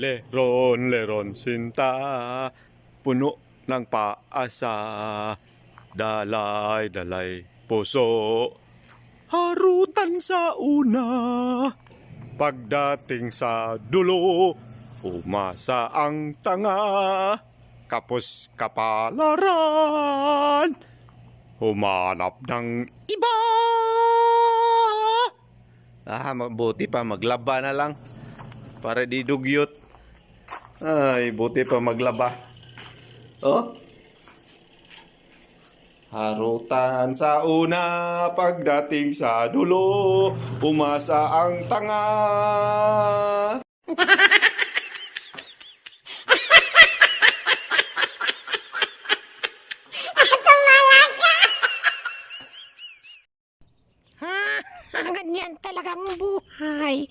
Leron, leron, sinta, puno ng paasa, dalay, dalay, puso, harutan sa una, pagdating sa dulo, umasa ang tanga, kapos kapalaran, humanap ng iba. Ah, mabuti pa maglaba na lang. Para di dugyot. Ay, buti pa maglaba. Oh. Harutan sa una, pagdating sa dulo, umasa ang tanga. Ha? Ganyan talagang buhay,